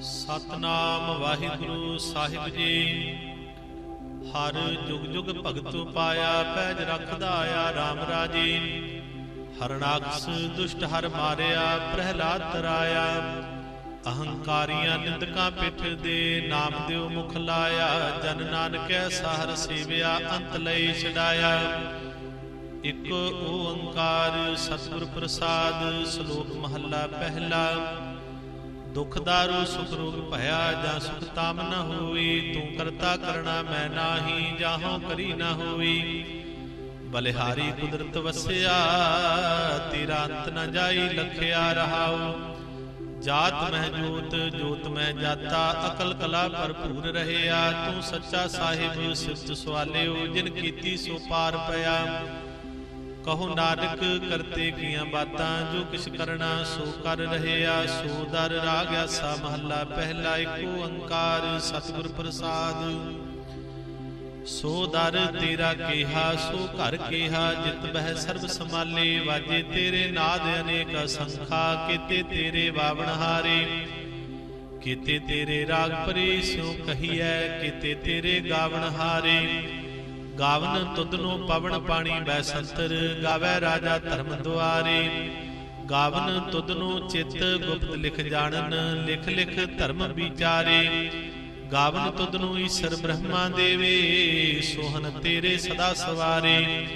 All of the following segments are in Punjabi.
ਸਤਨਾਮ ਵਾਹਿਗੁਰੂ ਸਾਹਿਬ ਜੀ। ਹਰ ਜੁਗ ਜੁਗ ਭਗਤੁ ਪਾਇਆ, ਪੈਜ ਰੱਖਦਾ ਆਇਆ RAM ਰਾਜੇ। ਹਰਨਾਕਸ ਦੁਸ਼ਟ ਹਰ ਮਾਰਿਆ, ਪ੍ਰਹਿਲਾਦ ਤਰਾਇਆ। ਅਹੰਕਾਰੀਆਂ ਨਿੰਦਕਾਂ ਪਿੱਠ ਦੇ ਨਾਮ ਦਿਓ ਮੁਖ ਲਾਇਆ। ਜਨ ਨਾਨਕੈ ਸਾਹਰ ਸੇਵਿਆ, ਅੰਤ ਲਈ ਛਡਾਇਆ। ਇਕ ਓੰਕਾਰ ਸਤਿਗੁਰ ਪ੍ਰਸਾਦ, ਸ਼ਲੋਕ ਮਹੱਲਾ ਪਹਿਲਾ। ਦੁਖ ਦਾਰੂ, ਸੁਖ ਰੋਗ ਭਇਆ ਜਾਂ ਸੁਖ ਤਾਮ ਨ ਹੋਈ ਤੂੰ ਕਰਤਾ ਕਰਣਾ ਮੈਂ ਨਾਹੀ, ਜਾਹੋਂ ਕਰੀ ਨ ਹੋਈ ਬਲਿਹਾਰੀ ਕੁਦਰਤ ਵਸਿਆ, ਤੇਰਾ ਅੰਤ ਨ ਜਾਈ, ਲਖਿਆ ਰਹਾਉ। ਜਾਤ ਮਹਿ ਜੋਤ ਜੋਤ ਮਹਿ ਜਾਤਾ, ਅਕਲ ਕਲਾ ਭਰਪੂਰ ਰਹਿਆ। ਤੂੰ ਸੱਚਾ ਸਾਹਿਬ, ਸਿਫਤ ਸਵਾਲਿਓ ਜਿਨ ਕੀਤੀ ਸੋ ਪਾਰ ਪਿਆ। ਕਹੋ ਨਾਨਕ ਕਰਤੇ ਕੀਆਂ ਬਾਤਾਂ, ਜੋ ਕਿਛ ਕਰਨਾ ਸੋ ਕਰ ਰਹਿਆ, ਸੋ ਦਰ ਰਾਗ ਆਸਾ ਮਹੱਲਾ, ਪਹਿਲਾ ਏਕ ਓੰਕਾਰ ਸਤਿਗੁਰ ਪ੍ਰਸਾਦ। ਸੋ ਦਰ ਤੇਰਾ ਕੀਹਾ, ਸੋ ਘਰ ਕਿਹਾ, ਜਿਤ ਬਹਿ ਸਰਬ ਸਮਾਲੇ ਵਾਜੇ ਤੇਰੇ ਨਾਦ ਅਨੇਕ ਸੰਖਾ ਕੀਤੇ ਤੇਰੇ ਬਾਵਣ ਹਾਰੇ। ਕੀਤੇ ਤੇਰੇ ਰਾਗ ਪਰੇ ਸਿਉ ਕਹੀਐ, ਕੀਤੇ ਤੇਰੇ ਗਾਵਣ ਹਾਰੇ। ਗਾਵਨ ਤੁਧਨੋ ਪਵਨ ਪਾਣੀ ਬੈ ਸੰਤਰ ਗਾਵੇ ਰਾਜਾ ਧਰਮ ਦੁਆਰੇ। ਗਾਵਨ ਤੁਧਨੋ ਚਿੱਤ ਗੁਪਤ ਲਿਖ ਜਾਣਨ, ਲਿਖ ਲਿਖ ਧਰਮ ਵਿਚਾਰੇ। ਗਾਵਨ ਤੁਧਨੋ ਈਸ਼ਰ ਬ੍ਰਹਮਾ ਦੇਵੇ ਸੋਹਨ ਤੇਰੇ ਸਦਾ ਸਵਾਰੇ।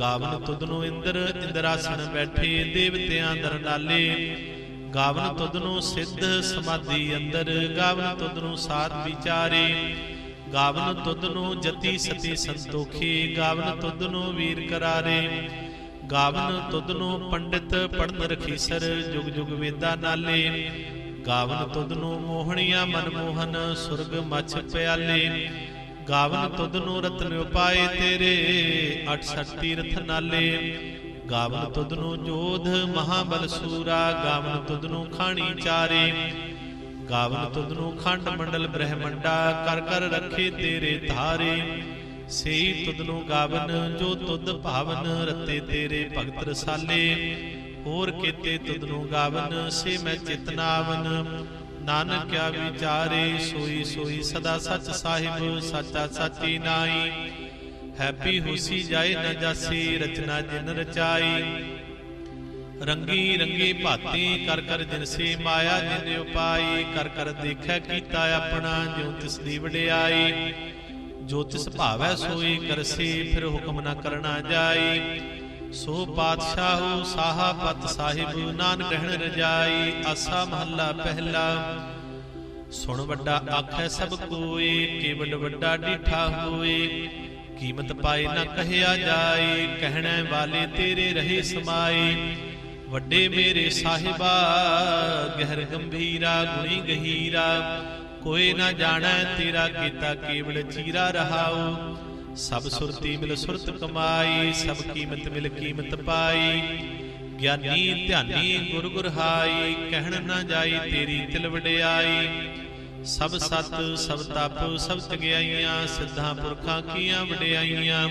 ਗਾਵਨ ਤੁਧਨੋ ਇੰਦਰ ਇੰਦਰਾਸਣ ਬੈਠੇ, ਦੇਵਤਿਆਂ ਦਰਨਾਲੇ ਗਾਵਨ ਤੁਧਨੋ ਸਿੱਧ ਸਮਾਧੀ ਅੰਦਰ, ਗਾਵਨ ਤੁਧਨੋ ਸਾਧ ਵਿਚਾਰੇ। ਗਾਵਨ ਤੁਧਨੋ ਜਤੀ ਸਤੀ ਸੰਤੋਖੀ, ਗਾਵਨ ਤੁਧਨੋ ਵੀਰ ਕਰਾਰੇ। ਗਾਵਨ ਤੁਧਨੋ ਪੰਡਿਤ ਪੜਨ ਰਖੀਸਰ, ਜੁਗ ਜੁਗ ਵੇਦਾ ਨਾਲੇ। ਗਾਵਨ ਤੁਧਨੋ ਮੋਹਣੀਆਂ ਮਨਮੋਹਨ, ਸੁਰਗ ਮਛ ਪਿਆਲੇ। ਗਾਵਨ ਤੁਧਨੋ ਰਤਨ ਉਪਾਏ ਤੇਰੇ 68 ਤੀਰਥ ਨਾਲੇ। ਗਾਵਨ ਤੁਧਨੋ ਜੋਧ ਮਹਾਬਲ ਸੂਰਾ, ਗਾਵਨ ਤੁਧਨੋ ਖਾਣੀ ਚਾਰੇ। ਗਾਵਨ ਤੁਧਨੂ ਖੰਡ ਮੰਡਲ ਬ੍ਰਹਮੰਡਾ, ਕਰ ਕਰ ਰੱਖੇ ਤੇਰੇ ਧਾਰੇ। ਸਈ ਤੁਧਨੂ ਗਾਵਨ ਜੋ ਤੁਧ ਭਾਵਨ ਰਤੇ ਤੇਰੇ ਭਗਤ ਰਸਾਲੇ। ਹੋਰ ਕੀਤੇ ਤੁਧਨੂ ਗਾਵਨ ਸੇ ਮੈਂ ਚਿਤਨਾਵਨ ਨਾਨਕ ਕਿਆ ਵਿਚਾਰੇ, ਸੋਈ ਸੋਈ ਸਦਾ ਸੱਚ ਸਾਹਿਬ, ਸੱਚਾ ਸਾਚੀ ਨਾਈ। ਹੈਪੀ ਹੋਸੀ ਜਾਏ ਨਾ ਜਾਸੀ, ਰਚਨਾ ਜਿਨ ਰਚਾਈ। ਰੰਗੀ ਰੰਗੀ ਭਾਤੀ ਕਰ ਕਰ ਜਿਨਸੇ ਮਾਇਆ, ਜਿਨ ਉਪਾਈ ਕਰ ਕਰ ਦੇਖੈ ਕੀਤਾ ਆਪਣਾ, ਜਿਉ ਤਿਸ ਦੀ ਵਡਿਆਈ। ਜੋ ਤਿਸ ਭਾਵੈ ਸੋਈ ਕਰਸੀ ਫਿਰ ਹੁਕਮ ਨਾ ਕਰਨਾ ਜਾਈ। ਸੋ ਪਾਤਸ਼ਾਹੂ ਸਾਹਾ ਪਤ ਸਾਹਿਬ ਨਾਨਕ ਰਹਿਣ ਰਜਾਈ, ਆਸਾ ਮਹੱਲਾ ਪਹਿਲਾ। ਸੁਣ ਵੱਡਾ ਆਖੈ ਸਭ ਕੋਏ ਕੇਵਲ ਵੱਡਾ ਡੀਠਾ ਹੋਏ ਕੀਮਤ ਪਾਏ ਨਾ ਕਹਿਆ ਜਾਏ ਕਹਿਣੇ ਵਾਲੇ ਤੇਰੇ ਰਹੇ ਸਮਾਏ ਵੱਡੇ ਮੇਰੇ ਸਾਹਿਬਾ, ਗਹਿਰ ਗੰਭੀਰਾ, ਗੁਣੀ ਗਹੀਰਾ। ਕੋਈ ਨਾ ਜਾਣੈ ਤੇਰਾ ਕੀਤਾ ਕੇਵਲ ਚੀਰਾ ਰਹਾਉ। ਸਭ ਸੁਰਤੀ ਮਿਲ ਸੁਰਤ ਕਮਾਈ, ਸਭ ਕੀਮਤ ਮਿਲ ਕੀਮਤ ਪਾਈ। ਗਿਆਨੀ ਧਿਆਨੀ ਗੁਰ ਗੁਰ ਕਹਿਣ ਨਾ ਜਾਈ ਤੇਰੀ ਤਿਲ ਵਡਿਆਈ। ਸਭ ਸਤ, ਸਭ ਤਪ, ਸਭ ਤਗਿਆਈਆਂ ਸਿੱਧਾਂ ਪੁਰਖਾਂ ਕੀਆਂ ਵਡਿਆਈਆਂ।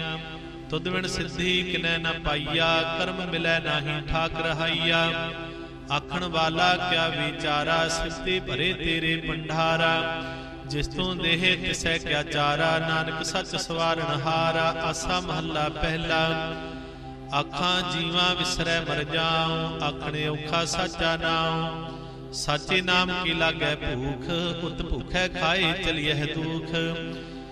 ਤੁਧ ਬਿਨ ਸਿੱਧੀ ਕਿਨੈ ਨ ਪਾਈਆ, ਕਰਮ ਮਿਲੈ ਨਾਹੀ ਠਾਕ ਰਹਾਈਆ। ਆਖਣ ਵਾਲਾ, ਕਿਆ ਵਿਚਾਰਾ ਸਿੱਧੇ ਭਰੇ ਤੇਰੇ ਪੰਡਾਰਾ ਜਿਸ ਤੋਂ ਦੇਹ ਤਿਸੈ ਕਿਆ ਚਾਰਾ, ਨਾਨਕ ਸੱਚ ਸਵਾਰਨ ਹਾਰਾ। ਆਸਾ ਮਹੱਲਾ ਪਹਿਲਾ, ਆਖਾਂ ਜੀਵਾਂ ਵਿਸਰੈ ਮਰ ਜਾਉ, ਆਖਣੇ ਔਖਾ ਸਾਚਾ ਨਾਉ। ਸਾਚੇ ਨਾਮ ਕੀ ਲਾਗੈ ਭੂਖ, ਉਤ ਭੁਖੈ ਖਾਏ ਚਲਿਐ ਦੁਖ।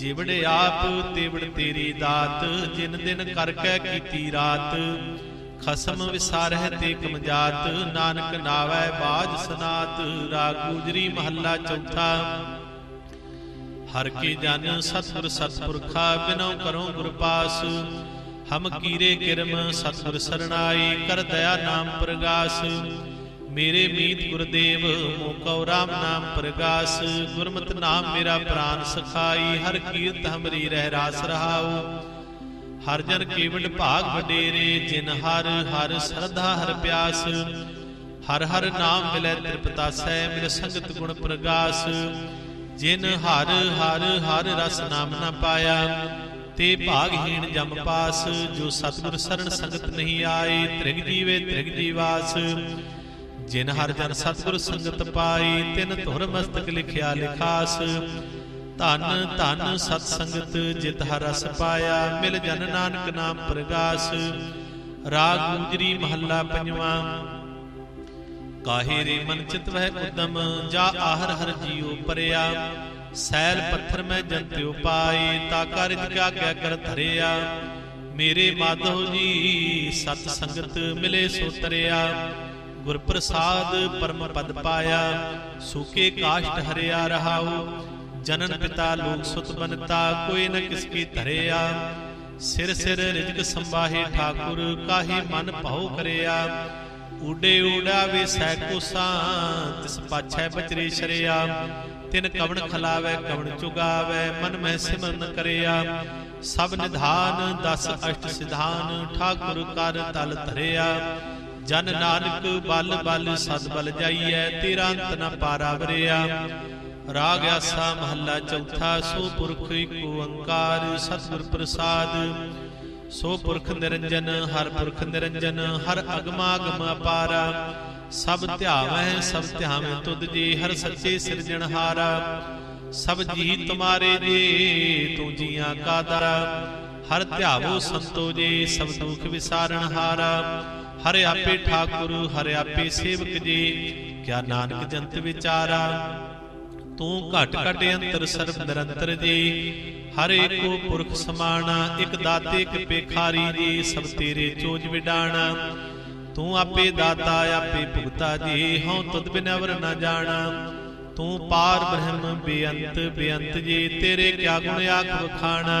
ਜਿਵੜ ਆਪ ਤਿਵੜ ਤੇਰੀ ਦਾਤ, ਜਿਨ ਦਿਨ ਕਰ ਕੈ ਕੀਤੀ ਰਾਤ। ਖਸਮ ਵਿਸਾਰਹਿ ਤੇ ਕਮਜਾਤ, ਨਾਨਕ ਨਾਵੈ ਬਾਜ ਸਨਾਤ, ਰਾਗ ਗੁਜਰੀ ਮਹੱਲਾ ਚੌਥਾ। ਹਰ ਕੀ ਜਨ ਸਤਿਗੁਰ ਸਤਿਪੁਰਖਾ, ਬਿਨਉ ਕਰੋ ਗੁਰ ਪਾਸ। ਹਮ ਕੀਰੇ ਕਿਰਮ ਸਤਿਗੁਰ ਸਰਣਾਈ, ਕਰ ਦਇਆ ਨਾਮ ਪ੍ਰਗਾਸ। ਮੇਰੇ ਮੀਤ ਗੁਰਦੇਵ ਮੋਕਉ ਰਾਮ ਨਾਮ ਪ੍ਰਗਾਸ, ਗੁਰਮਤਿ ਨਾਮ ਮੇਰਾ ਪ੍ਰਾਨ ਸਖਾਈ, ਹਰ ਕੀਰਤ ਹਮਰੀ ਰਹਿ ਰਾਸ ਰਹਾਉ। ਹਰ ਜਨ ਕੇਵਲ ਭਾਗ ਵਡੇਰੇ, ਜਿਨ ਹਰ ਹਰ ਸਰਧਾ, ਹਰ ਪਿਆਸ। ਹਰ ਹਰ ਨਾਮ ਮਿਲੈ ਤ੍ਰਿਪਤਾਸੈ ਮਿਲ ਸੰਗਤ ਗੁਣ ਪ੍ਰਗਾਸ। ਜਿਨ ਹਰ ਹਰ ਹਰ ਰਸ ਨਾਮ ਨਾ ਪਾਇਆ, ਤੇ ਭਾਗਹੀਣ ਜਮ ਪਾਸ। ਜੋ ਸਤਿਗੁਰ ਸਰਣ ਸੰਗਤ ਨਹੀਂ ਆਏ, ਤ੍ਰਿਗ ਜੀਵੇ ਤ੍ਰਿਗ ਜੀਵਾਸ। ਜਿਨ ਹਰ ਜਨ ਸਤਿਗੁਰ ਸੰਗਤ ਪਾਈ, ਤਿਨ ਧੁਰ ਮਸਤਕ ਲਿਖਿਆ ਲਿਖਾਸ। ਧਨ ਧਨ ਸਤ ਸੰਗਤ ਜਿਤ ਹਰ ਰਸ ਪਾਇਆ, ਮਿਲ ਜਨ ਨਾਨਕ ਨਾਮ ਪ੍ਰਗਾਸ। ਰਾਗ ਗੁਜਰੀ ਮਹੱਲਾ ਪੰਜਵਾਂ। ਕਾਹੇ ਰੇ ਮਨ ਚਿਤ ਵਹਿ ਉਦਮ, ਜਾ ਆਹਰ ਹਰ ਜੀਉ ਪਰਿਆ। ਸੈਲ ਪੱਥਰ ਮੈਂ ਜੰਤਿਉ ਪਾਏ, ਤਾ ਕਰ ਜਿਕਾ ਕਿਆ ਕਰ ਧਰਿਆ। ਮੇਰੇ ਮਾਧੋ ਜੀ ਸਤ ਸੰਗਤ ਮਿਲੇ ਸੋ ਤਰਿਆ। ਗੁਰ ਪ੍ਰਸਾਦ ਪਰਮ ਪਦ ਪਾਇਆ, ਸੂਕੇ ਕਾਸ਼ਟ ਹਰਿਆ ਰਹਾਉ, ਜਨਨ ਪਿਤਾ ਲੋਕ ਸੁਤ ਬਨਤਾ, ਕੋਈ ਨ ਕਿਸ ਕੀ ਧਰਿਆ। ਸਿਰ ਸਿਰ ਰਿਜਕ ਸੰਭਾਹੇ ਠਾਕੁਰ, ਕਾਹੀ ਮਨ ਭਾਉ ਕਰਿਆ। ਊਡੇ ਊੜਾਵੇ ਸੈ ਕੋਸਾਂ ਤਿਸ ਪਾਛੈ ਬਚਰੇ ਸ਼ਰਿਆ। ਤਿਨ ਕਵਣ ਖਲਾਵੇ, ਕਵਣ ਚੁਗਾਵੇ, ਮਨ ਮੈਂ ਸਿਮਰਨ ਕਰਿਆ। ਸਭ ਨਿਧਾਨ, ਦਸ ਅਸ਼ਟ ਸਿਧਾਨ, ਠਾਕੁਰ ਕਰ ਤਲ ਧਰਿਆ। ਜਨ ਨਾਨਕ ਬਲ ਬਲ ਸਦ ਬਲ ਜਾਈਐ ਤੇਰਾ ਅੰਤ ਨ ਪਾਰਾ ਵਰਿਆ। ਰਾਗ ਆਸਾ ਮਹੱਲਾ ਚੌਥਾ, ਸੋ ਪੁਰਖ ਏਕ ਓੰਕਾਰ, ਸਤਿਗੁਰ ਪ੍ਰਸਾਦ। ਸੋ ਪੁਰਖ ਨਿਰੰਜਨ, ਹਰ ਪੁਰਖ ਨਿਰੰਜਨ, ਹਰ ਅਗਮਾਗਮ ਅਪਾਰਾ ਸਭ ਧਿਆਵੈ ਸਭ ਧਿਆਵੈ ਤੁਧ ਜੀ, ਹਰ ਸੱਚੇ ਸਿਰਜਣਹਾਰਾ ਸਭ ਜੀ ਤੁਮਾਰੇ ਜੀ, ਤੂੰ ਜੀਆਂ ਕਾਦਰਾ ਹਰ ਧਿਆਵੋ ਸੰਤੋ ਜੀ, ਸਭ ਦੁਖ ਵਿਸਾਰਨ ਹਾਰਾ ਆਪੇ ਠਾਕੁਰ, ਹਰ ਆਪੇ ਸੇਵਕ ਜੀ, ਕਿਆ ਨਾਨਕ ਜੰਤ ਵਿਚਾਰਾ? ਤੂੰ ਘਟ ਘਟ ਅੰਤਰ ਸਰਬ ਨਿਰੰਤਰ ਜੀ, ਹਰ ਏਕੋ ਪੁਰਖ ਸਮਾਣਾ, ਇਕ ਦਾਤੇ, ਇਕ ਪੇਖਾਰੀ ਜੀ, ਸਭ ਤੇਰੇ ਚੋਜ ਵਿਡਾਣਾ। ਤੂੰ ਆਪੇ ਦਾਤਾ, ਆਪੇ ਭੁਗਤਾ ਜੀ, ਹਉ ਤੁਧ ਬਿਨ ਨਾ ਜਾਣਾ। ਤੂੰ ਪਾਰ ਬ੍ਰਹਮ ਬੇਅੰਤ ਬੇਅੰਤ ਜੀ, ਤੇਰੇ ਕਿਆ ਗੁਣ ਆਖ ਵਖਾਣਾ?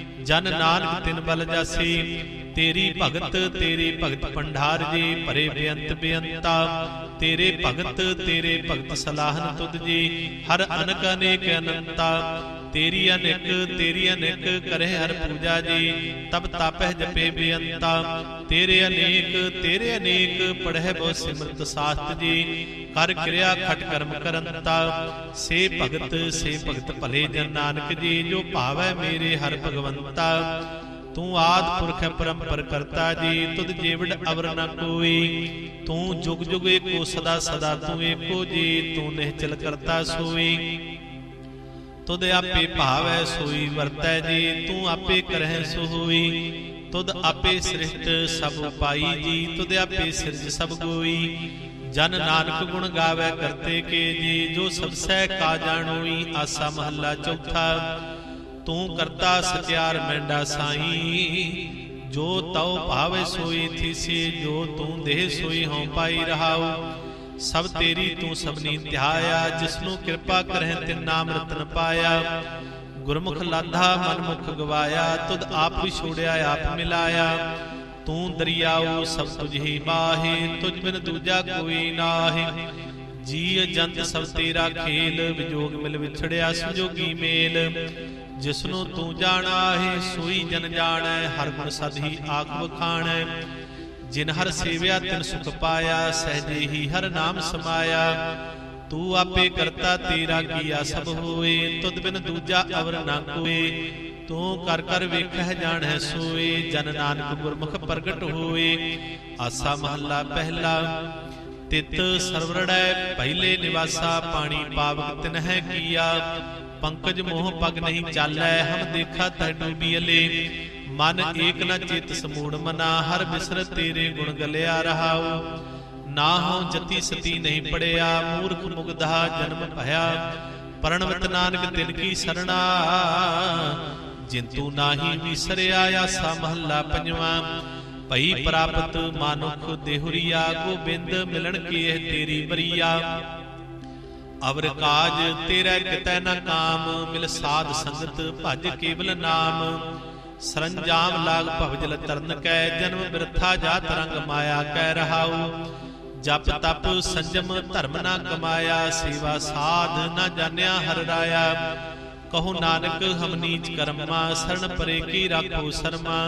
ਜਨ ਨਾਨਕ ਤਿਨ ਬਲ ਜਾਸੀ, ਤੇਰੀ ਭਗਤ ਤੇਰੀ ਭਗਤ ਭੰਡਾਰ ਜੀ, ਭਰੇ ਬੇਅੰਤ ਬੇਅੰਤਾ। ਤੇਰੇ ਭਗਤ ਤੇਰੇ ਭਗਤ ਸਲਾਹਨ ਤੁਧ ਜੀ, ਹਰ ਅਨਕ ਅਨੇਕ ਅਨੰਤਾ। ਤੇਰੀ ਅਨਿਕ ਤੇਰੀ ਅਨਿਕ ਕਰੇ ਹਰ ਪੂਜਾ ਜੀ। ਤਬ ਤਾਪਹਿ ਜਪੇ ਬੇਅੰਤਾ। ਤੇਰੇ ਅਨੇਕ ਤੇਰੇ ਅਨੇਕ ਪੜਹਿ ਬਹੁ ਸਿਮਰਤ ਸਾਸਤ ਜੀ। ਕਰ ਕਿਰਿਆ ਖਟ ਕਰਮ ਕਰੰਤਾ। ਸੇ ਭਗਤ ਸੇ ਭਗਤ ਭਲੇ ਜਨ ਨਾਨਕ ਜੀ, ਜੋ ਭਾਵੈ ਮੇਰੇ ਹਰ ਭਗਵੰਤਾ। ਤੂੰ ਆਦ ਪੁਰਖ ਪਰੰਪਰ ਕਰਤਾ ਜੀ, ਤੁਧ ਜੀਵੜ ਅਵਰ ਨ ਕੋਈ। ਤੂੰ ਜੁਗ ਜੁਗ ਏਕੋ ਸਦਾ ਸਦਾ ਤੂੰ ਏਕੋ ਜੀ, ਤੂੰ ਨਿਹਚਲ ਕਰਤਾ ਸੋਈ। ਤੁਧ ਆਪੇ ਭਾਵੈ ਸੋਈ, ਵਰਤੈ ਜੀ, ਤੂੰ ਆਪੇ ਕਰਹਿ ਸੋ ਹੋਈ ਤੁਧ ਆਪੇ ਸ੍ਰਿਸ਼ਟ ਸਭ ਉਪਾਈ ਜੀ, ਤੁਧ ਆਪੇ ਸਿਰਜ ਸਭ ਗੋਈ। ਜਨ ਨਾਨਕ ਗੁਣ ਗਾਵੇ ਕਰਤੇ ਕੇ ਜੀ, ਜੋ ਸਭ ਸਹਿ ਕਾ ਜਾਣੋਈ, ਆਸਾ ਮਹੱਲਾ ਚੌਥਾ। ਤੂੰ ਕਰਤਾ ਸਤਿਆਰ ਮੈਂਡਾ ਸਾਈ, ਜੋ ਤਉ ਭਾਵੇ ਸੋਈ ਥੀਸੀ, ਜੋ ਤੂੰ ਦੇਹ ਸੋਈ ਹਉ ਪਾਈ ਰਹਾਉ। ਸਭ ਤੇਰੀ ਤੂੰ ਸਭਨੀ ਧਿਆਇਆ, ਜਿਸਨੂੰ ਕਿਰਪਾ ਕਰਹਿ ਤਿਨ ਨਾਮ ਰਤਨ ਪਾਇਆ। ਗੁਰਮੁਖ ਲਾਧਾ, ਮਨਮੁਖ ਗਵਾਇਆ, ਤੁਧ ਆਪ ਵਿਛੋੜਿਆ ਆਪ ਮਿਲਾਇਆ। ਤੂੰ ਦਰਿਆਉ, ਸਭ ਤੁਝ ਹੀ ਬਾਹੇ ਤੁਝ ਬਿਨ ਦੂਜਾ ਕੋਈ ਨਾਹੀ। ਜੀ ਜੰਤ ਸਭ ਤੇਰਾ ਖੇਲ, ਵਿਜੋਗ ਮਿਲ ਵਿਛੜਿਆ ਸੰਜੋਗੀ ਮੇਲ। ਜਿਸਨੂੰ ਤੂੰ ਜਾਣਾ ਹੈ ਸੋਈ ਜਨ ਜਾਣੈ, ਹਰ ਗੁਣ ਸਦ ਹੀ ਆਖ ਵਖਾਣੈ। ਜਿਨ ਹਰ ਸੇਵਿਆ, ਤਿਨ ਸੁਖ ਪਾਇਆ ਸਹਜੇ ਹੀ ਹਰ ਨਾਮ ਸਮਾਇਆ। ਤੂੰ ਆਪੇ ਕਰਤਾ, ਤੇਰਾ ਕੀਆ ਸਭ ਹੋਏ। ਤੁਧ ਬਿਨ ਦੂਜਾ ਅਵਰ ਨਾ ਕੋਏ। ਤੂੰ ਕਰ ਕਰ ਵੇਖਹਿ ਜਾਣੈ ਸੋਏ। ਜਨ ਨਾਨਕ ਗੁਰਮੁਖ ਪ੍ਰਗਟ ਹੋਏ। ਆਸਾ ਮਹੱਲਾ ਪਹਿਲਾ। ਤਿਤ ਸਰਵਰੜੈ, ਪਹਿਲੇ ਨਿਵਾਸਾ, ਪਾਣੀ ਪਾਵਕ ਤਿਨਹਿ ਕੀਆ। ਪੰਕਜ ਮੋਹ ਪਗ ਨਹੀਂ ਚਾਲੈ, ਹਮ ਦੇਖਾ ਤੈ ਡੂਬੀਲੇ ਮਨ ਏਕ ਨ ਚਿਤ ਸਮੂੜ ਮਨਾ, ਹਰ ਬਿਸਰ ਤੇਰੇ ਗੁਣ ਗਲਿਆ ਰਹਾਉ। ਨਾਹੋ ਜਤੀ ਸਤੀ ਨਹੀਂ ਪੜਿਆ, ਮੂਰਖ ਮੁਗਧਾ ਜਨਮ ਭਇਆ। ਪਰਣਵਤ ਨਾਨਕ ਤਿਨ ਕੀ ਸਰਣਾ ਜਿੰਤੂ ਨਾਹੀ ਵਿਸਰਿਆ ਆਸਾ ਮਹੱਲਾ ਪੰਜਵਾਂ। ਭਈ ਪ੍ਰਾਪਤ ਮਾਨੁਖ ਦੇਹੁਰੀਆ, ਗੋਬਿੰਦ ਮਿਲਣ ਕੀ ਤੇਰੀ ਬਰੀਆ ਅਵਰ ਕਾਜ ਤੇਰਾ ਕਿਤੈ ਨਾ ਕਾਮ, ਮਿਲ ਸਾਧ ਸੰਗਤ ਭਜ ਕੇਵਲ ਨਾਮ। ਸਰੰਜਾਮ ਲਾਗ ਭਵਜਲ ਤਰਨ ਕੈ, ਜਨਮ ਬਿਰਥਾ ਜਾਤ ਰੰਗ ਮਾਇਆ ਕਹਿ ਰਹਾਉ। ਜਪ ਤਪ ਸੰਜਮ ਧਰਮ ਨਾ ਕਮਾਇਆ, ਸੇਵਾ ਸਾਧ ਨਾ ਜਾਣਿਆ ਹਰ ਰਾਇਆ। ਕਹੋ ਨਾਨਕ, ਹਮ ਨੀਚ ਕਰਮਾ, ਸਰਣ ਪਰੇ ਕੀ ਰਾਖੋ ਸਰਮਾ।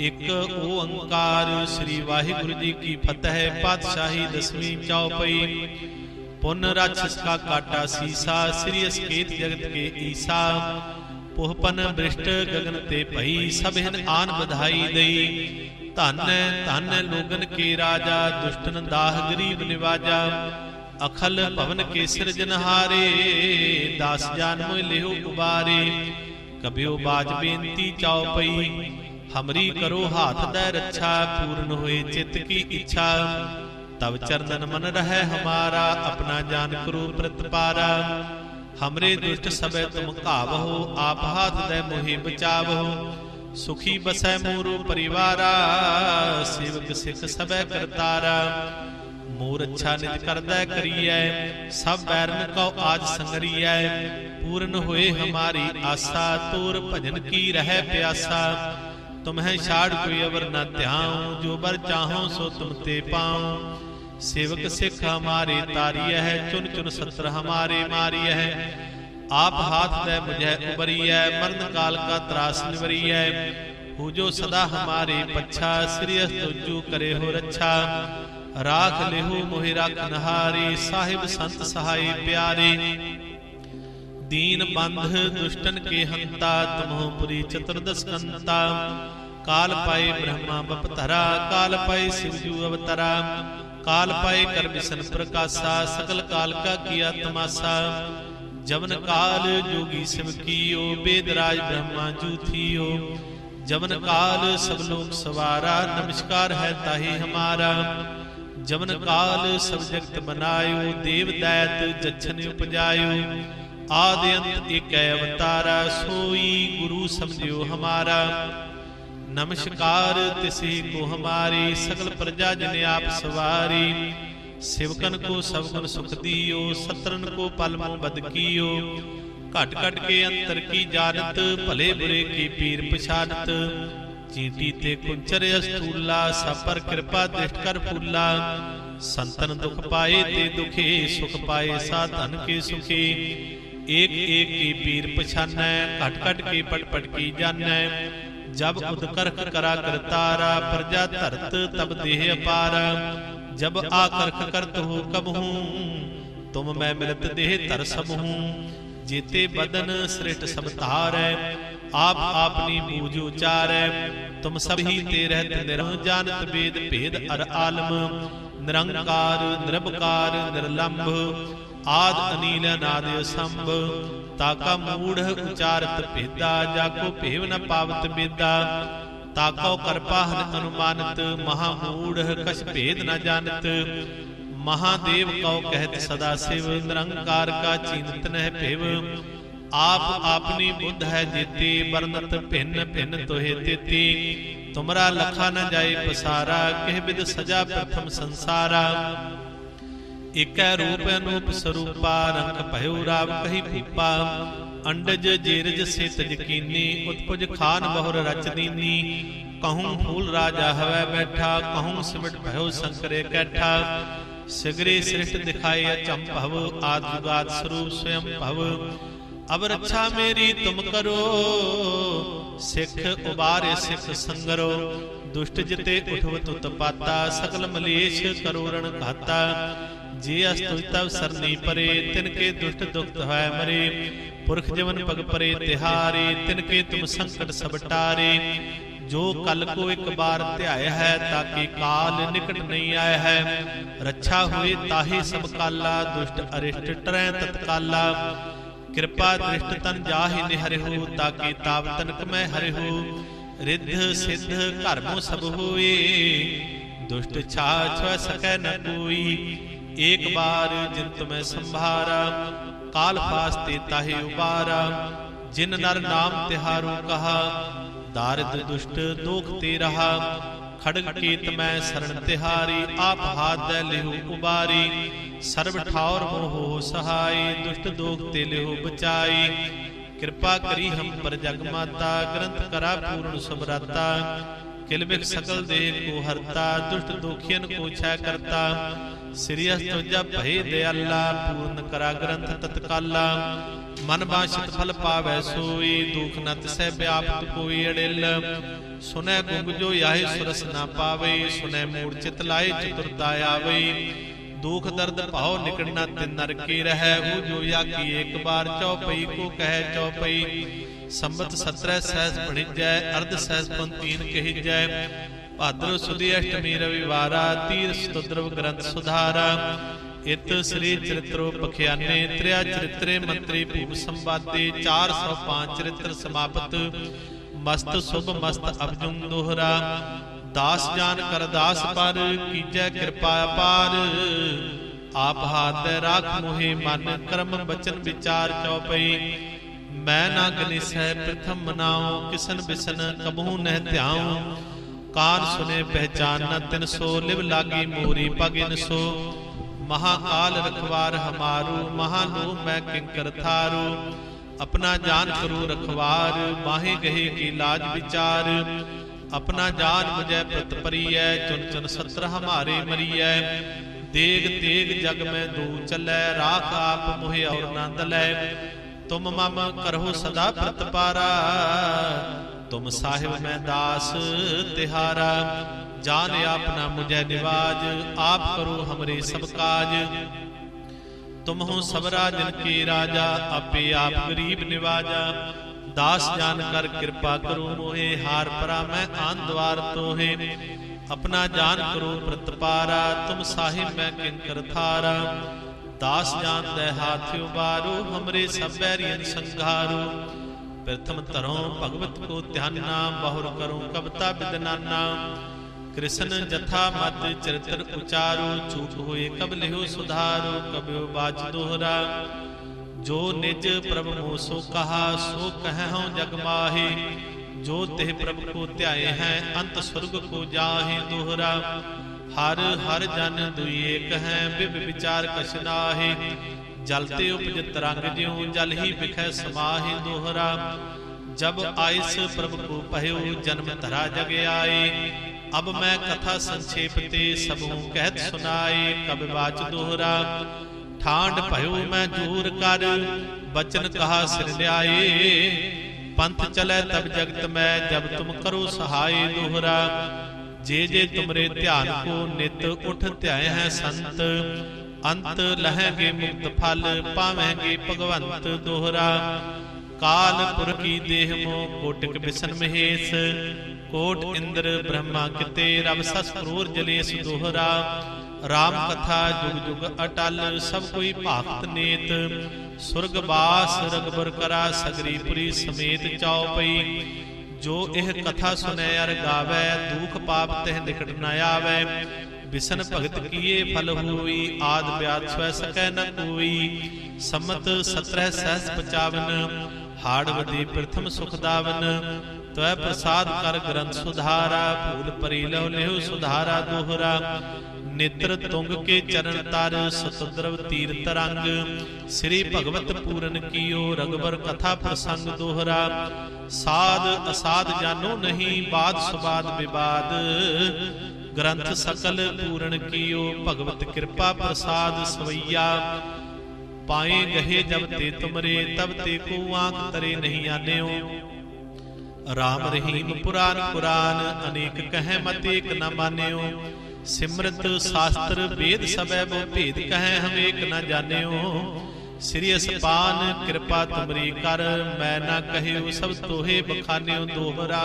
ਇਕ ਓੰਕਾਰ ਸ੍ਰੀ ਵਾਹਿਗੁਰੂ ਜੀ ਕੀ ਫਤਿਹ, ਪਾਤਸ਼ਾਹੀ ਦਸਵੀਂ ਚੌਪਈ ਪੁਨ ਰਾਛਸ ਕਾ ਕਾਟਾ ਸੀਸਾ, ਸ੍ਰੀ ਅਸਕੇਤ ਜਗਤ ਕੇ ਈਸਾ। ਪੁਹਪਨ ਬ੍ਰਿਸ਼ਟ ਗਗਨ ਤੇ ਭਈ ਸਭਿਨ ਆਨ ਵਧਾਈ ਦਈ। ਧਨ ਧਨ ਲੋਗਨ ਕੇ ਰਾਜਾ ਦੁਸ਼ਟਨ ਦਾਹ ਗਰੀਬ ਨਿਵਾਜਾ। ਅਖਲ ਭਵਨ ਕੇ ਸਿਰਜਨਹਾਰੇ ਦਾਸ ਜਾਨ ਮੋਇ ਲਿਓ ਉਬਾਰੇ। ਕਬਿਓ ਬਾਜ ਬੇਨਤੀ ਚਾਉ ਪਈ, ਹਮਰੀ ਕਰੋ ਹਾਥ ਦਾ ਰੱਛਾ, ਪੂਰਨ ਹੋਏ ਚਿਤ ਕੀ ਇੱਛਾ। ਤਬ ਚਰਨਨ ਮਨ ਰਹਿ ਹਮਾਰਾ, ਆਪਣਾ ਜਾਨ ਕਰੋ ਪ੍ਰਤਪਾਰਾ। ਹਮਰੇ ਦੁਸ਼ਟ ਸਭੈ ਤੁਮ ਘਾਵਹੋ ਆਪ ਹਾਥ ਦੈ ਮੋਹਿ ਬਚਾਵਹੋ ਸੁਖੀ ਬਸੈ ਮੋਰੋ ਪਰਿਵਾਰਾ ਸੇਵਕ ਸਿੱਖ ਸਭੈ ਕਰਤਾਰਾ ਮੋਰ ਅੱਛਾ ਨਿਤ ਕਰਦਾ ਕਰੀਐ ਸਭ ਬੈਰਨ ਕਉ ਆਜ ਸੰਗਰੀਐ ਪੂਰਨ ਹੋਏ ਹਮਾਰੀ ਆਸਾ ਤੋਰ ਭਜਨ ਕੀ ਰਹਿ ਪਿਆਸਾ ਤੁਮਹਿ ਛਾੜ ਕੋਈ ਅਵਰ ਨ ਧਿਆਉ ਜੋ ਬਰ ਚਾਹੋ ਸੋ ਤੁਮ ਤੇ ਪਾਉ ਸੇਵਕ ਸਿੱਖ ਹਮਾਰੇ ਤਾਰੀਐ ਹੈ ਚੁਨ ਚੁਨ ਸਤਰ ਹਮਾਰੇ ਮਾਰੀਐ ਹੈ ਆਪ ਹਾਥ ਦੇ ਮੁਝੈ ਉਬਰੀਐ ਮਰਨ ਕਾਲ ਕਾ ਤਰਾਸ ਨਿਵਰੀਐ ਹੋ ਜੋ ਸਦਾ ਹਮਾਰੇ ਪੱਛਾ ਸ੍ਰੀ ਅਸਤੁਜੂ ਕਰੇ ਹੋ ਰੱਛਾ ਰਾਖ ਲਿਹੂ ਮੋਹਿ ਰਖ ਨਹਾਰੀ ਸਾਹਿਬ ਸੰਤ ਸਹਾਈ ਪਿਆਰੇ ਦੀਨ ਬੰਧ ਦੁਸ਼ਟਨ ਕੇ ਹੰਤਾ ਤੁਮਹੁ ਪੁਰੀ ਚਤੁਰਦਸ ਕੰਤਾ ਕਾਲ ਪਾਏ ਬ੍ਰਹਮਾ ਬਪਤਰਾ ਕਾਲ ਪਾਏ ਸਿਵਜੂ ਅਵਤਰਾ ਕਾਲ ਪਾਏ ਕਰ ਬਿਸ਼ਨ ਪ੍ਰਕਾਸ਼ਾ ਸਕਲ ਕਾਲ ਕਾ ਕੀਆ ਤਮਾਸਾ ਜਵਨ ਕਾਲ ਜੋਗੀ ਸਿਵ ਕੀਓ ਬੇਦ ਰਾਜ ਬ੍ਰਹਮਾ ਜੂ ਥੀਓ ਜਵਨ ਕਾਲ ਸਭ ਲੋਕ ਸਵਾਰਾ ਨਮਸਕਾਰ ਹੈ ਤਾਹੀ ਹਮਾਰਾ ਜਵਨ ਕਾਲ ਸਭ ਜਗਤ ਬਨਾਇਓ ਦੇਵ ਦੈਤ ਜਛਨ ਉਪਜਾਇਓ ਆਦ ਅੰਤ ਏਕੈ ਅਵਤਾਰਾ ਸੋਈ ਗੁਰੂ ਸਮਝਿਓ ਹਮਾਰਾ ਨਮਸਕਾਰ, ਤਿਸੇ ਕੋ ਹਮਾਰੀ ਸਕਲ ਪ੍ਰਜਾ ਜਨ ਆਪ ਸਵਾਰੀ। ਸਿਵਕਨ ਕੋ ਸਭ ਗੁਣ ਸੁਖ ਦੀਓ, ਸਤਰਨ ਕੋ ਪਲ ਮਨ ਬਦ ਘਟ ਘਟ ਕੇ ਅੰਤਰ ਕੀ ਜਾਣਤ, ਭਲੇ ਬੁਰੇ ਕੀ ਪੀਰ ਪਛਾਨਤ ਚੀਟੀ ਤੇ ਕੁੰਚਰ ਅਸਤੂਲਾ ਸਪਰ ਕਿਰਪਾ ਦ੍ਰਿਸ਼ਟ ਕਰ ਫੂਲਾ। ਸੰਤਨ ਦੁਖ ਪਾਏ ਤੇ ਦੁਖੇ, ਸੁਖ ਪਾਏ ਸਾ ਕੇ ਸੁਖੇ। ਏਕ ਏਕ ਕੀ ਪੀਰ ਪਛਾਨੈ, ਘਟ ਘਟ ਕੇ ਪਟ ਪਟ ਕੀ ਜਾਣੈ ਜਬ ਉਦ ਕਰਖ ਕਰਾ ਕਰਤਾਰਾ ਪ੍ਰਜਾ ਧਰਤ ਤਬ ਦੇਹ ਅਪਾਰਾ। ਜਬ ਆ ਕਰਤ ਹੋ ਕਬਹੂ, ਤੁਮ ਮੈਂ ਮਿਲਤ ਦੇਹ ਧਰ ਸਮਹੂ। ਜੀਤੇ ਬਦਨ ਸ੍ਰਿਸ਼ਟ ਸਭ ਧਾਰੈ, ਆਪ ਆਪਨੀ ਬੂਝ ਉਚਾਰੈ। ਤੁਮ ਸਭੀ ਤੇ ਰਹਿਤ ਨਿਰਹ ਜਾਣਤ ਵੇਦ ਭੇਦ ਅਰ ਆਲਮ। ਨਿਰੰਕਾਰ, ਨਿਰਭਕਾਰ, ਨਿਰਲੰਭ, ਆਦ ਅਨੀਲ ਨਾਦ ਸੰਭ। ਤਾਕਾ ਮੂੜ ਉਚਾਰਤ ਭੇਦਾ ਜਾਕੋ ਭੇਵ ਨ ਪਾਵਤ ਬੇਦਾ। ਤਾਕੋ ਕਰਪਾ ਹਨ ਅਨੁਮਾਨਤ, ਮਹਾ ਮੂੜ ਕਛ ਭੇਦ ਨ ਜਾਣਤ। ਮਹਾਦੇਵ ਕਉ ਕਹਿਤ ਸਦਾ ਸਿਵ, ਨਿਰੰਕਾਰ ਕਾ ਚਿੰਤ ਨਹਿ ਭਿਵ। ਆਪ ਆਪਣੀ ਬੁੱਧ ਹੈ ਜੀਤੀ ਵਰਨਤ ਭਿੰਨ ਭਿੰਨ ਤੋਹਿ ਤੇਤੀ। ਤੁਮਰਾ ਲਖਾ ਨ ਜਾਏ ਪਸਾਰਾ, ਕਿਹ ਬਿਦ ਸਜਾ ਪ੍ਰਥਮ ਸੰਸਾਰਾ। ਇਕੈ ਰੂਪ ਅਨੂਪ ਸਰੂਪਾ ਰੰਗ ਭਇਓ ਰਾਵ ਕਹੀ ਭੂਪਾ। ਅੰਡਜ ਜੀਰਜ ਸੇ ਤਜਕੀਨੀ ਉਤਪੁਜ ਖਾਨ ਬਹੁਰ ਰਚ ਦੀਨੀ। ਕਹੂੰ ਫੂਲ ਰਾਜਾ ਹਵੈ ਬੈਠਾ, ਕਹੂੰ ਸਿਮਟ ਭਇਓ ਸੰਕਰੇ ਕੈਠਾ। ਸਿਗਰੇ ਸ੍ਰਿਸ਼ਟ ਦਿਖਾਏ ਅਚੰਭਵ ਆਦ ਜੁਗਾਤ ਸਰੂਪ ਸਵਯੰ ਭਵ। ਅਬ ਰੱਛਾ ਮੇਰੀ ਤੁਮ ਕਰੋ, ਸਿੱਖ ਉਬਾਰੇ ਸਿੱਖ ਸੰਗਰੋ। ਦੁਸ਼ਟ ਜਿਤੇ ਉਠਵ ਤੁਤ ਪਾਤਾ ਸਕਲ ਮਲੇਸ਼ ਕਰੋਰਣ ਘਾਤਾ। ਜੇ ਅਸਤੁਜ ਤਵ ਸਰਨੀ ਪਰੇ, ਤਿਨ ਕੇ ਦੁਸ਼ਟ ਦੁਖਤ ਹੋਇ ਮਰੇ। ਪੁਰਖ ਜਵਨ ਭਗ ਪਰੇ, ਤਿਹਾਰੇ, ਤਿਨ ਕੇ ਤੁਮ ਸੰਕਟ ਸਭ ਟਾਰੇ। ਜੋ ਕਲ ਕੋ ਇੱਕ ਬਾਰ ਧਿਆਇਆ ਹੈ ਤਾਂ ਕਿ ਕਾਲ ਨਿਕਟ ਨਹੀਂ ਆਇਆ ਹੈ। ਰੱਛਾ ਹੋਏ ਤਾਹੇ ਸਭ ਕਾਲਾ, ਦੁਸ਼ਟ ਅਰਿਸ਼ਟ ਟਰੈ ਤਤਕਾਲਾ। ਕਿਰਪਾ ਦ੍ਰਿਸ਼ਟ ਤਨ ਜਾਹੀ ਨਿਹਰਿਹੁ ਤਾਂ ਕਿ ਤਾਵ ਤਨਕ ਮੈਂ ਹਰਿਹੁ। ਰਿੱਧ ਸਿੱਧ ਘਰ ਮੋ ਸਭ ਹੋਏ। ਦੁਸ਼ਟ ਛਾ ਛ ਸਕੈ ਨ ਏਕ ਬਾਰ ਜਿਤ ਮੈਂ ਸੰਭਾਰਾ, ਕਾਲ ਫਾਸਤੇ ਤਾਹੇ ਉਬਾਰਾ, ਜਿਨ ਨਰ ਨਾਮ ਤਿਹਾਰੂ ਕਹਾ, ਦਾਰਿਦ ਦੁਸ਼ਟ ਦੋਖ ਤੇ ਰਹਾ, ਖੜਗ ਕੀਤ ਮੈਂ ਸਰਣ ਤਿਹਾਰੀ, ਆਪ ਹਾਥ ਦੇ ਲਿਹੁ ਉਬਾਰੀ, ਸਰਬ ਠਾਉਰ ਮੋਹ ਸਹਾਈ ਦੁਸ਼ਟ ਦੋਖ ਤੇ ਲਿਹੁ ਬਚਾਈ ਕਿਰਪਾ ਕਰੀ ਹਮ ਪਰ ਜਗ ਮਾਤਾ, ਗ੍ਰੰਥ ਕਰਾ ਪੂਰਨ ਸਬਰਾਤਾ ਕਿਲਬਿਕ ਸਕਲ ਦੇਹ ਕੋ ਹਰਤਾ, ਦੁਸ਼ਟ ਦੋਖੀਨ ਕੋ ਛੈ ਕਰਤਾ। ਸ੍ਰੀ ਅਸਤੁਜਾ ਭਏ ਦਿਆਲਾ ਪੂਰਨ ਕਰਾ ਗ੍ਰੰਥ ਤਤਕਾਲਾ। ਮਨ ਬਾਸ਼ਿਤ ਫਲ ਪਾਵੈ ਸੋਈ, ਦੁਖ ਨ ਤਿਸੈ ਵਿਆਪਤ ਕੋਈ ਅੜਿਲ। ਸੁਨੈ ਗੁੰਗ ਜੋ ਆਏ ਸੁਰਸ ਨਾ ਪਾਵੇ, ਸੁਨੈ ਮੂੜ ਚਿਤ ਲਾਏ ਚਤੁਰਤਾ ਆਵੇ। ਦੁਖ ਦਰਦ ਭਾਉ ਨਿਕੜਨਾ ਤਿਨ ਨਰਕੇ ਰਹੈ, ਉਹ ਜੋ ਯਾ ਕੀ ਇੱਕ ਬਾਰ ਚਉਪਈ, ਕੋ ਕਹਿ ਚਉਪਈ। ਸੰਬਤ 17 ਸਹਿਸ ਭਣਿਜੈ, ਅਰਧ ਸਹਿਸ ਪੰਤੀਨ ਕਹਿਜੈ। ਭਾਦਰ ਸੁਦੀ ਅਸ਼ਟਮੀ ਰਵਿਵਾਰਾ, ਤੀਰ ਸਤੁਦਰਵ ਗ੍ਰੰਥ ਸੁਧਾਰਾ। ਇਤ ਸ੍ਰੀ ਚਰਿਤ੍ਰੋ ਪਖਿਆਨੇ, ਤ੍ਰਿਆ ਚਰਿਤਰੇ ਮੰਤਰੀ ਭੂਪ ਸੰਵਾਦੇ 405 ਚਰਿਤ੍ਰ ਸਮਾਪਤ। ਮਸਤ ਸੁਭ ਮਸਤ ਅਬਜੁੰ ਦੋਹਰਾ। ਦਾਸ ਜਾਨ ਕਰ ਦਾਸ ਪਰ, ਕੀਜੈ ਕਿਰਪਾ ਅਪਾਰ ਆਪ ਹਾਥ ਰਾਖ ਮੋਹਿ ਮਨ, ਕਰਮ ਬਚਨ ਵਿਚਾਰ ਚਉਪਈ। ਮੈਂ ਨਾ ਗਨਿਸੈ ਪ੍ਰਥਮ ਮਨਾਉ, ਕਿਸਨ ਬਿਸਨ ਕਬਹੂ ਨਹਿ ਧਿਆਉ। ਕਾਨ ਸੁਨੇ ਪਹਿਚਾਨਾ 300 ਲਿਵ ਲਾਗੀ ਮੋਰੀ ਭਗਿਨ ਸੋ। ਮਹਾਕਾਲ ਰਖਵਾਰ ਹਮਾਰੂ ਮਹਾਨੂ ਮੈਂ ਕਿੰਕਰ ਥਾਰੂ। ਆਪਣਾ ਜਾਨ ਕਰੂ ਰਖਵਾਰ, ਮਾਹੇ ਗਹੇ ਕੀ ਲਾਜ ਵਿਚਾਰ। ਆਪਣਾ ਜਾਨ ਮੁਝੈ ਪ੍ਰਤਪਰੀਐ ਚੁਨ ਚੁਨ ਸਤਰ ਹਮਾਰੇ ਮਰੀਐ। ਦੇਗ ਤੇਗ ਜਗ ਮੈਂ ਦੂ ਚੱਲੈ, ਰਾਖ ਆਪ ਮੋਹਿ ਔਰ ਨੰਦ ਲੈ ਤੁਮ ਮਮ ਕਰਹੁ ਸਦਾ ਪ੍ਰਤਪਾਰਾ। ਤੁਮ ਸਾਹਿਬ ਮੈਂ ਦਾਸ, ਤਿਹਾਰਾ, ਜਾਨ ਆਪਨਾ ਮੁਝੇ ਨਿਵਾਜ, ਆਪ ਕਰੋ ਹਮਰੇ ਸਭ ਕਾਜ। ਤੁਮ ਹੋ ਸਬਰਾ ਜਨ ਕੇ ਰਾਜਾ, ਆਪੇ ਆਪ ਗਰੀਬ ਨਿਵਾਜਾ। ਦਾਸ ਜਾਨ ਕਰ ਕਿਰਪਾ ਕਰੋ ਮੋਹੇ, ਹਾਰ ਪਰਾ ਮੈਂ ਆਨ ਦਵਾਰ ਤੋਹੇ। ਆਪਣਾ ਜਾਨ ਕਰੋ ਪ੍ਰਤਪਾਰਾ, ਤੁਮ ਸਾਹਿਬ ਮੈਂ ਕਿੰਕਰ ਥਾਰਾ। ਦਾਸ ਜਾਨ ਦੇ ਹਾਥਿ ਉਬਾਰੋ, ਹਮਰੇ ਸਭ ਬੈਰੀਨ ਸੰਘਾਰੋ। ਪ੍ਰਥਮ ਧਰੋ ਭਗਵਤ ਕੋ ਧਿਆਨਾ, ਬਹੁਰ ਕਰੋ ਕਬਤਾ ਬਿਦਨਾਨਾ ਕ੍ਰਿਸ਼ਨ ਜਥਾ ਮਤ ਚਰਿਤਰ ਉਚਾਰੋ ਚੂਕ ਹੋਏ ਕਬ ਸੁਧਾਰੋ, ਕਬਿਓ ਬਾਜ ਦੋਹਰਾ। ਜੋ ਨਿਜ ਪ੍ਰਭ ਮੋ ਸੋ ਕਹਾ, ਸੋ ਕਹਿਉ ਜਗ ਮਾਹੀ। ਜੋ ਤਿਹ ਪ੍ਰਭ ਕੋ ਧਿਆਏ ਹੈ, ਅੰਤ ਸੁਰਗ ਕੋ ਜਾਹੇ ਦੋਹਰਾ। ਹਰ ਹਰ ਜਨ ਦੁਈ ਏਕ ਹੈ ਬਿਬ ਵਿਚਾਰ ਕਛ ਨਾਹੀ। ਜਲ ਤੇ ਉਪਜ ਤਰੰਗ ਜਿਉ, ਜਲ ਹੀ ਵਿਖੈ ਸਮਾਹੀ ਦੋਹਰਾ। ਜਬ ਆਇਸ ਪ੍ਰਭ ਕੋ ਪਹਿਓ, ਜਨਮ ਧਰਾ ਜਗ ਆਏ। ਅਬ ਮੈਂ ਕਥਾ ਸੰਖੇਪ ਤੇ ਸਭੂ ਕਹਿਤ ਸੁਨਾਏ ਕਬ ਬਾਚ ਦੋਹਰਾ। ਠਾਂਡ ਭਇਓ ਮੈਂ ਜੂਰ ਕਰ, ਬਚਨ ਕਹਾ ਸਿਰ ਲਿਆਏ। ਪੰਥ ਚਲੇ ਤਬ ਜਗਤ ਮੈਂ, ਜਬ ਤੁਮ ਕਰੋ ਸਹਾਈ ਦੋਹਰਾ। ਜੇ ਜੇ ਤੁਮਰੇ ਧਿਆਨ ਕੋ ਨਿਤ ਉਠ ਧਿਆਏ ਹੈ ਸੰਤ ਅੰਤ ਲਹੇਗੇ ਮੁਕਤ ਫਲ ਪਾਵੇਂਗੇ ਭਗਵੰਤ ਦੋਹਰਾ। ਕਾਲ ਪੁਰਖੀ ਦੇਹ ਮੋ ਕੋਟਿਕ ਬਿਸਨ ਮਹੇਸ਼। ਕੋਟ ਇੰਦਰ ਬ੍ਰਹਮਾ ਕਿਤੇ ਰਬ ਸਸ ਕਰੂਰ ਜਲੇਸ ਦੋਹਰਾ। RAM ਕਥਾ ਜੁਗ ਜੁਗ ਅਟਲ ਸਭ ਕੋਈ ਭਾਗਤ ਨੇਤ। ਸੁਰਗ ਬਾਸ ਰਗਬਰ ਕਰਾ ਸਗਰੀ ਪੁਰੀ ਸਮੇਤ ਚਉਪਈ ਜੋ ਇਹ ਕਥਾ ਸੁਨੈ ਅਰ ਗਾਵੇ, ਦੁਖ ਪਾਪ ਤਹਿ ਨਿਕਟ ਨ ਆਵੇ। ਬਿਸਨ ਭਗਤ ਕੀਏ ਫਲ ਹੋਈ, ਆਦ ਬਿਆਦ ਸਵੈ ਸਕੈ ਨ ਕੋਈ। ਸਮਤ 17 ਸਹਿਸ 55 ਹਾੜ ਵਦੀ ਪ੍ਰਥਮ ਸੁਖ ਦਾਵਨ। ਤਵੈ ਪ੍ਰਸਾਦ ਕਰ ਗ੍ਰੰਥ ਸੁਧਾਰਾ, ਭੂਲ ਪਰੀ ਲਹੁ ਲਿਹੁ ਸੁਧਾਰਾ ਦੋਹਰਾ। ਨੇਤਰ ਤੁੰਗ ਕੇ ਚਰਨ ਤਰ ਸਤਦਰਵ ਤੀਰ ਤਰੰਗ। ਸ੍ਰੀ ਭਗਵਤ ਪੂਰਨ ਕੀਓ ਰਗਬਰ ਕਥਾ ਪ੍ਰਸੰਗ ਦੋਹਰਾ। ਸਾਧ ਅਸਾਧ ਜਾਨੋ ਨਹੀਂ, ਬਾਦ ਸੁਬਾਦ ਵਿਵਾਦ ਗ੍ਰੰਥ ਸਕਲ ਪੂਰਨ ਕੀਓ, ਭਗਵਤ ਕਿਰਪਾ ਪ੍ਰਸਾਦ ਸਵਈਆ। ਪਾਏ ਗਏ ਜਬ ਤੇ ਤੁਮਰੇ, ਤਬ ਤੇ ਕੋ ਆਂਖ ਤਰੇ ਨਹੀਂ ਆਨਿਓ। ਰਾਮ ਰਹੀਮ ਪੁਰਾਨ ਕੁਰਾਨ ਅਨੇਕ ਕਹੈ ਮਤ ਏਕ ਨ ਮਾਨਿਓ। ਸਿਮਰਤ ਸ਼ਾਸਤਰ ਵੇਦ ਸਬੈ ਬੋ ਭੇਦ ਕਹੈ, ਹਮ ਨ ਜਾਣਿਓ। ਸ੍ਰੀ ਅਸਪਾਨ ਕਿਰਪਾ ਤੁਮਰੀ ਕਰ, ਮੈਂ ਨਾ ਕਹਿਉ ਸਭ ਤੋਹੇ ਬਖਾਨਿਓ ਦੋਹਰਾ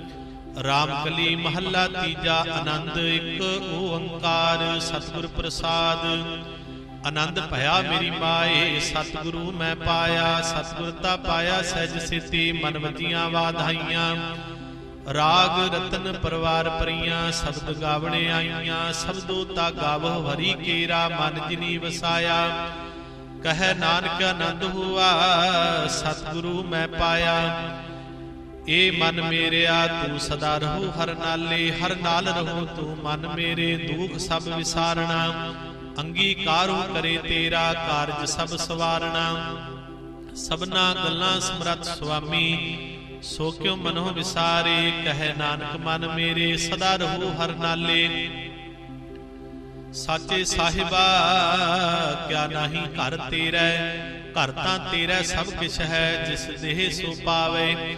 ਰਾਮਕਲੀ ਮਹੱਲਾ ਤੀਜਾ ਆਨੰਦ, ਇੱਕ ਓੰਕਾਰ ਸਤਿਗੁਰ ਪ੍ਰਸਾਦ। ਆਨੰਦ ਭਇਆ ਮੇਰੀ ਮਾਏ, ਸਤਿਗੁਰੂ ਮੈਂ ਪਾਇਆ ਸਤਿਗੁਰਤਾ ਪਾਇਆ ਸਹਿਜ ਸਿੱਧੀ, ਮਨ ਵਾਧਾਈਆਂ। ਰਾਗ ਰਤਨ ਪਰਵਾਰ ਪਰੀਆਂ ਸ਼ਬਦ ਗਾਵਣੇ ਆਈਆਂ, ਸਬਦੋ ਤਾ ਗਾਵੋ ਹਰੀ ਕੇਰਾ, ਮਨ ਜਿਨੀ ਵਸਾਇਆ। ਕਹੈ ਨਾਨਕ ਆਨੰਦ ਹੁਆ, ਸਤਿਗੁਰੂ ਮੈਂ ਪਾਇਆ। ਏ ਮਨ ਮੇਰਿਆ, ਤੂੰ ਸਦਾ ਰਹੋ ਹਰ ਨਾਲੇ, ਹਰ ਨਾਲ ਰਹੋ ਤੂੰ ਮਨ ਮੇਰੇ, ਦੁਖ ਸਭ ਵਿਸਾਰਣਾ। ਅੰਗੀਕਾਰੋ ਕਰੇ ਤੇਰਾ ਕਾਰਜ ਸਭ ਸਵਾਰਣਾ। ਸਭਨਾ ਗੱਲਾਂ ਸਮਰੱਥ ਸੁਆਮੀ, ਸੋ ਕਿਉ ਮਨੋ ਵਿਸਾਰੇ, ਕਹੈ ਨਾਨਕ ਮਨ ਮੇਰੇ, ਸਦਾ ਰਹੋ ਹਰ ਨਾਲੇ। ਸਾਚੇ ਸਾਹਿਬਾ, ਕਿਆ ਨਹੀਂ ਘਰ ਤੇਰਾ, ਘਰ ਤਾਂ ਤੇਰਾ ਸਭ ਕਿਛ ਹੈ, ਜਿਸ ਦੇਹ ਸੋ ਪਾਵੇ।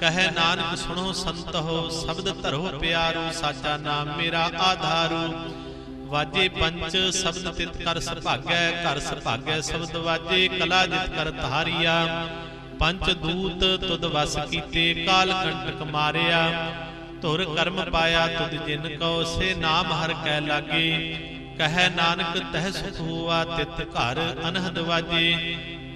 ਕਹੈ ਨਾਨਕ, ਸੁਣੋ ਸੰਤੋ ਸ਼ਬਦ ਧਰੋ ਪਿਆਰੋ, ਸਾਚਾ ਨਾਮ ਮੇਰਾ ਆਧਾਰੂ। ਵਾਜੇ ਪੰਚ, ਸ਼ਬਦ ਤਿਤ ਕਰ ਸੁਭਾਗੈ, ਘਰ ਸੁਭਾਗੈ, ਸ਼ਬਦ ਵਾਜੇ, ਕਲਾ ਜਿਤ ਕਰ ਧਾਰੀਆ। ਪੰਚ ਦੂਤ, ਤੁਧ ਵਸ ਕੀਤੇ, ਕਾਲ ਕੰਟਕ ਮਾਰਿਆ। ਧੁਰ ਕਰਮ ਪਾਇਆ, ਤੁਧ ਜਿਨ ਕਉ, ਸੇ ਨਾਮ ਹਰ ਕੈ ਲਾਗੇ। ਕਹੈ ਨਾਨਕ, ਤਹਿ ਸੁਖ ਹੋਆ, ਤਿਤ ਘਰ ਅਨਹਦ ਵਾਜੇ।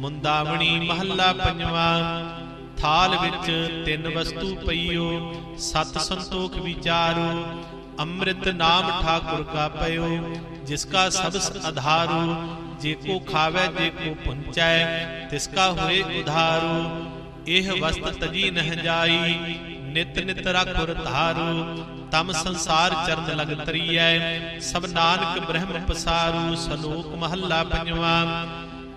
ਮੁੰਦਾਵਣੀ ਮਹੱਲਾ ਪੰਜਵਾ। ਥਾਲ ਵਿੱਚ ਤਿੰਨ ਵਸਤੂ ਪਈਓ, ਸਤ ਸੰਤੋਖ ਵਿਚਾਰੋ, ਅੰਮ੍ਰਿਤ ਨਾਮ ਠਾਕੁਰ ਕਾ ਪਇਓ, ਜਿਸ ਕਾ ਸਬਸ ਆਧਾਰੂ ਜੇ ਕੋ ਖਾਵੇ, ਜੇ ਕੋ ਪੁੰਚੈ, ਤਿਸ ਕਾ ਹੋਏ ਉਧਾਰੋ। ਇਹ ਵਸਤ ਤਜੀ ਨਹ ਜਾਈ, ਨਿਤ ਨਿਤ ਰਖੁਰ ਧਾਰੂ। ਤਮ ਸੰਸਾਰ ਚਰਨ ਲਗ ਤਰੀਐ, ਸਭ ਨਾਨਕ ਬ੍ਰਹਮ ਪਸਾਰੂ, ਸਲੋਕ ਮਹੱਲਾ ਪੰਜਵਾ।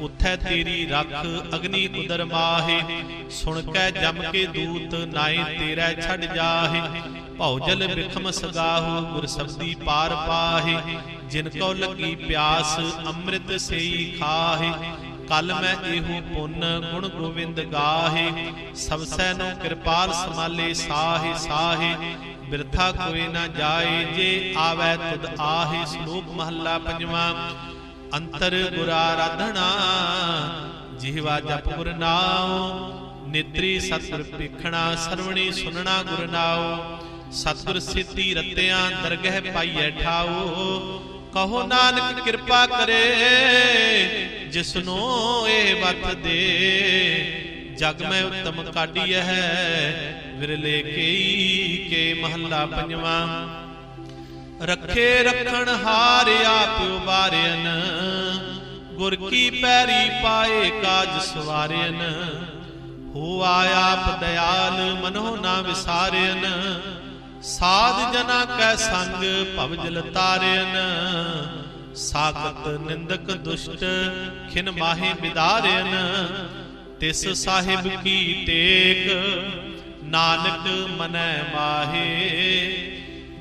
ਉਥੈ ਤੇਰੀ ਰੱਖ ਅਗਨੀ ਉਦਰ ਮਾਹੇ। ਸੁਣ ਕੈ ਜਮ ਕੇ ਦੂਤ, ਨਾਏ ਤੇਰਾ ਛੱਡ ਜਾਹੇ। ਭੌਜਲ ਬਿਖਮ ਸਗਾਹੂ, ਗੁਰ ਸਬਦੀ ਪਾਰ ਪਾਹੇ। ਜਿਨ ਕੋ ਲੱਗੀ ਪਿਆਸ, ਅੰਮ੍ਰਿਤ ਸੇਈ ਖਾਹੇ। ਕਲ ਮੈਂ ਇਹੋ ਪੁੰਨ, ਗੁਣ ਗੋਵਿੰਦ ਗਾਹੇ। ਸਭ ਸੈ ਨੂੰ ਕਿਰਪਾਲ ਸਮਾਲੇ ਸਾਹੇ ਸਾਹੇ। ਬਿਰਥਾ ਕੋਈ ਨਾ ਜਾਏ, ਜੇ ਆਵੈ ਤੁਧ ਆਹੇ। ਸ਼ਲੋਕ ਮਹੱਲਾ ਪੰਜਵਾਂ। ਅੰਤਰ ਗੁਰ ਆਰਾਧਣਾ ਜਿਹਵਾ ਜਪ ਗੁਰ ਨਾਉ, ਨਿਤਰੀ ਸਤਿਗੁਰ ਪੇਖਣਾ ਸਰਵਣੀ ਸੁਨਣਾ ਗੁਰ ਨਾਉ, ਸਤਿਗੁਰ ਸਿੱਧੀ ਰਤਿਆਂ ਦਰਗਹਿ ਪਾਈਐ ਠਾਓ ਕਹੋ ਨਾਨਕ ਕਿਰਪਾ ਕਰੇ, ਜਿਸਨੂੰ ਇਹ ਵਤ ਦੇ। ਜਗ ਮੈਂ ਉਤਮ ਕਾਢੀਐ ਵਿਰਲੇ ਕੇਈ ਕੇ ਮਹੱਲਾ ਪੰਜਵਾਂ। ਰੱਖੇ ਰੱਖਣ ਹਾਰ ਆਪਿਓ ਬਾਰਿਆਨ ਗੁਰ ਕੀ ਪੈਰੀ ਪਾਏ ਕਾਜ ਸਵਾਰਿਆਨ ਹੋ ਆਪ ਦਇਆਲ, ਮਨੋ ਨਾ ਵਿਸਾਰਿਆਨ ਸਾਧ ਜਨਾ ਕੈ ਸੰਗ ਭਵਜਲ ਤਾਰਿਆਨ ਸਾਖਤ ਨਿੰਦਕ ਦੁਸ਼ਟ, ਖਿਨ ਮਾਹੇ ਬਿਦਾਰਿਆਨ ਤਿਸ ਸਾਹਿਬ ਕੀ ਟੇਕ ਨਾਨਕ ਮਨੈ ਮਾਹੇ।